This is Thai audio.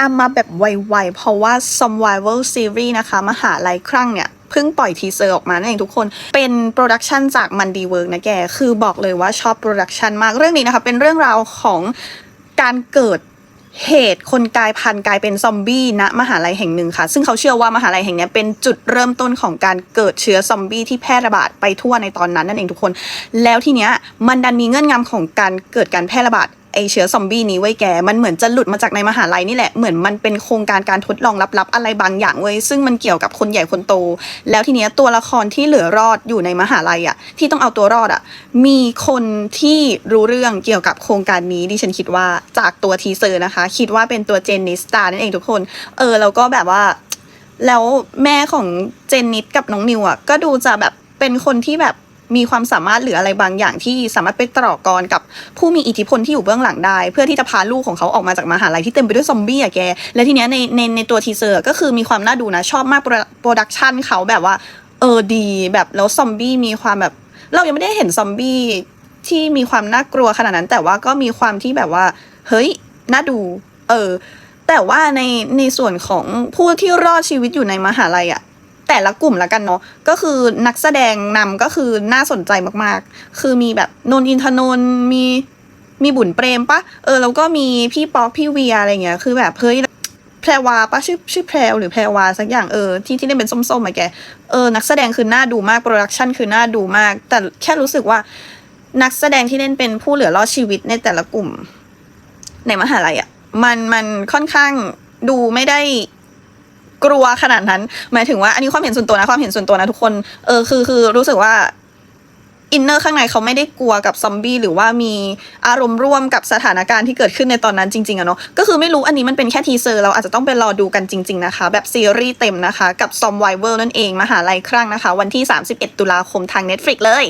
อัมมาแบบไวๆ เพราะว่า Survival Series นะคะ มหาลัยครั้งเนี่ยเพิ่งปล่อยทีเซอร์ออกมานั่นเองทุกคน เป็นโปรดักชันจากมันดีเวิร์กนะแก คือบอกเลยว่าชอบโปรดักชันมาก เรื่องนี้นะคะ เป็นเรื่องราวของการเกิดเหตุคนกลายพันธุ์กลายเป็นซอมบี้ณมหาลัยแห่งหนึ่งค่ะ ซึ่งเขาเชื่อว่ามหาลัยแห่งนี้เป็นจุดเริ่มต้นของการเกิดเชื้อซอมบี้ที่แพร่ระบาดไปทั่วในตอนนั้นนั่นเองทุกคน แล้วทีเนี้ยมันดันมีเงื่อนงำของการเกิดการแพร่ระบาด ไอเชื้อซอมบี้นี้ไว้แก มันเหมือนจะหลุดมาจากในมหาลัยนี่แหละ เหมือนมันเป็นโครงการการทดลองลับๆ อะไรบางอย่างเว้ย ซึ่งมันเกี่ยวกับคนใหญ่คนโต แล้วทีเนี้ยตัวละครที่เหลือรอดอยู่ในมหาลัยอะที่ต้องเอาตัวรอดอะมีคนที่รู้เรื่องเกี่ยวกับโครงการนี้ดิฉันคิดว่าจากตัวทีเซอร์นะคะ คิดว่าเป็นตัวเจนนิสตานั่นเองทุกคน เออแล้วก็แบบว่า แล้วแม่ของเจนนิสกับน้องนิวอะก็ดูจะแบบเป็นคนที่แบบ มีความสามารถหรืออะไรบางอย่างที่สามารถไปต่อกรกับผู้มีอิทธิพลที่อยู่เบื้องหลังได้ เพื่อที่จะพาลูกของเขาออกมาจากมหาลัยที่เต็มไปด้วยซอมบี้อะแก และทีเนี้ยในในในตัวทีเซอร์ก็คือมีความน่าดูนะ ชอบมากโปรดักชันเขาแบบว่าเออดีแบบแล้วซอมบี้มีความแบบ เรายังไม่ได้เห็นซอมบี้ที่มีความน่ากลัวขนาดนั้น แต่ว่าก็มีความที่แบบว่า เฮ้ยน่าดู เออ แต่ว่าในในส่วนของผู้ที่รอดชีวิตอยู่ในมหาลัยอะ แต่ละกลุ่มละกันเนาะก็คือนักแสดงนำก็คือน่าสนใจมากๆ คือมีแบบนนท์อินทนนท์มีมีบุญเปรมปะเออแล้วก็มีพี่ป๊อกพี่เวียอะไรเงี้ยคือแบบเฮ้ยแพรวาปะชื่อชื่อแพรวหรือแพรวาสักอย่างเออที่ที่เล่นเป็นส้มๆอะแกเออนักแสดงคือน่าดูมากโปรดักชันคือน่าดูมาก แต่แค่รู้สึกว่านักแสดงที่เล่นเป็นผู้เหลือรอดชีวิตในแต่ละกลุ่ม ในมหาลัยอะ่ะมันมันค่อนข้างดูไม่ได้ กลัวขนาดนั้น หมายถึงว่าอันนี้ความเห็นส่วนตัวนะความเห็นส่วนตัวนะทุกคนเออคือคือรู้สึกว่าอินเนอร์ข้างในเขาไม่ได้กลัวกับซอมบี้หรือว่ามีอารมณ์ร่วมกับสถานการณ์ที่เกิดขึ้นในตอนนั้นจริงๆอะเนาะก็คือไม่รู้อันนี้มันเป็นแค่ทีเซอร์เราอาจจะต้องไปรอดูกันจริง ๆนะคะ แบบซีรีส์เต็มนะคะ กับซอมไวเวอร์นั่นเองมหาลัยครั้งนะคะ วันที่ 31 ตุลาคมทาง Netflix เลย